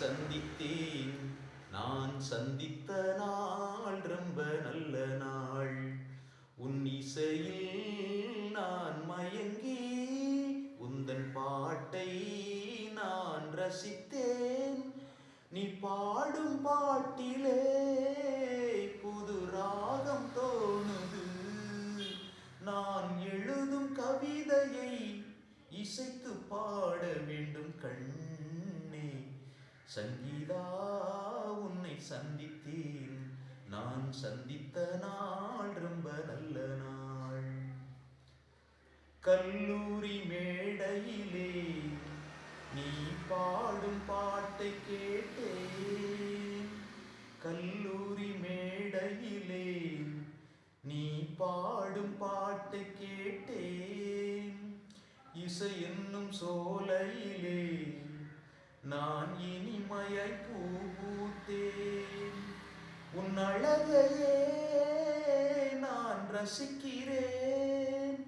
சந்தித்தேன். நான் சந்தித்த நாள் ரொம்ப நல்ல நாள். உன் இசையில் நான் மயங்கி உந்தன் பாட்டை நான் ரசித்தேன். நீ பாடும் பாட்டிலே புது ராகம் தோணுது. நான் எழுதும் கவிதையை இசைத்து பாட வேண்டும் கண் சங்கீதா உன்னை சந்தித்தேன். நான் சந்தித்த நாள் ரொம்ப நல்ல நாள். கல்லூரி மேடையிலே நீ பாடும் பாட்டை கேட்டேன். கல்லூரி மேடையிலே நீ பாடும் பாட்டை கேட்டேன். இசை என்னும் சோலையிலே நான் இனி இம்மையை பூத்தேன் உன் அழகையே நான் ரசிக்கிறேன்.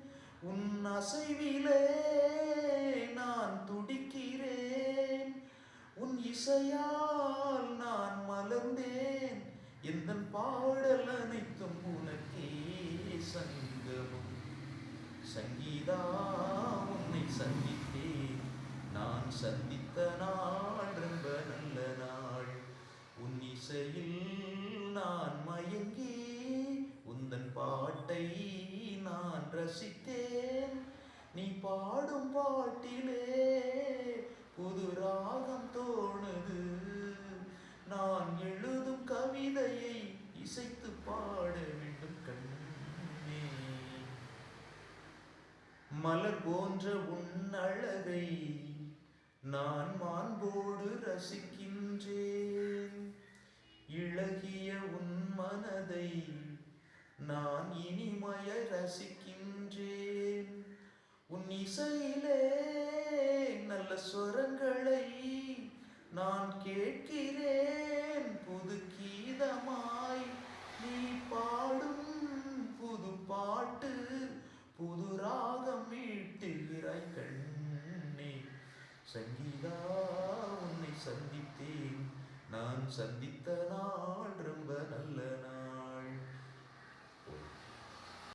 உன் அசைவிலே நான் துடிக்கிறேன். உன் இசையால் நான் மலர்ந்தேன். எந்த பாடல் அனைத்தும் உனக்கே சங்கமும் சங்கீதா உன்னை சந்தித்தேன். நான் சந்தித்த நான் எங்கே உந்தன் பாட்டை நான் ரசித்தேன். நீ பாடும் பாட்டிலே புது ராகம் தோணுது. நான் எழுதும் கவிதையை இசைத்து பாட வேண்டும் கண்ணே. மலர் போன்ற உன் அழகை நான் மாண்போடு ரசிக்கின்றேன். இழகிய உன் மனதை நான் இனிமய ரசிக்கின்றேன். உன் இசையிலே நல்ல ஸ்வரங்களை நான் கேட்கிறேன். புது கீதமாய் நீ பாடும் புது பாட்டு புது ராகம் மீட்டுகிறாய் கண்ணே. சங்கீதா உன்னை சந்தித்தேன். நான் சந்தித்த நாள்